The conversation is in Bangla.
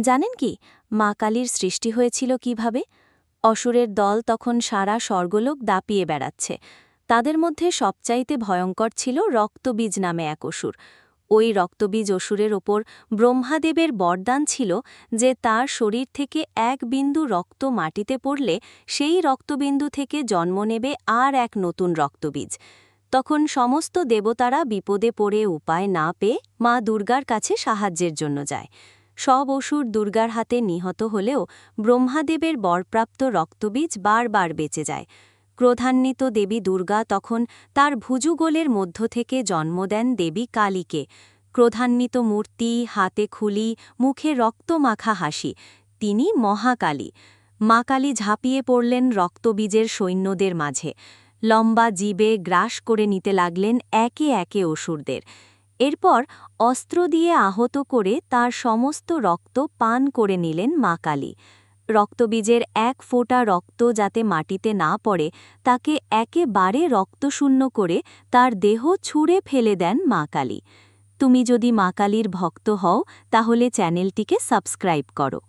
জানেন কি, মা কালীর সৃষ্টি হয়েছিল কীভাবে? অসুরের দল তখন সারা স্বর্গলোক দাপিয়ে বেড়াচ্ছে। তাদের মধ্যে সবচাইতে ভয়ঙ্কর ছিল রক্তবীজ নামে এক অসুর। ওই রক্তবীজ অসুরের ওপর ব্রহ্মাদেবের বরদান ছিল যে তার শরীর থেকে এক বিন্দু রক্ত মাটিতে পড়লে সেই রক্তবিন্দু থেকে জন্ম নেবে আর এক নতুন রক্তবীজ। তখন সমস্ত দেবতারা বিপদে পড়ে উপায় না পেয়ে মা দুর্গার কাছে সাহায্যের জন্য যায়। সব অসুর দুর্গার হাতে নিহত হলেও ব্রহ্মাদেবের বরপ্রাপ্ত রক্তবীজ বারবার বেঁচে যায়। ক্রোধান্বিত দেবী দুর্গা তখন তার ভুজুগোলের মধ্য থেকে জন্ম দেন দেবী কালীকে। ক্রোধান্বিত মূর্তি, হাতে খুলি, মুখে রক্তমাখা হাসি, তিনি মহাকালী। মা কালী ঝাঁপিয়ে পড়লেন রক্তবীজের সৈন্যদের মাঝে। লম্বা জীবে গ্রাস করে নিতে লাগলেন একে একে অসুরদের। এরপর অস্ত্র দিয়ে আহত করে তার সমস্ত রক্ত পান করে নিলেন মা কালী। রক্তবীজের এক ফোঁটা রক্ত যাতে মাটিতে না পড়ে, তাকে একেবারে রক্তশূন্য করে তার দেহ ছুঁড়ে ফেলে দেন মা কালী। তুমি যদি মা কালীর ভক্ত হও, তাহলে চ্যানেলটিকে সাবস্ক্রাইব করো।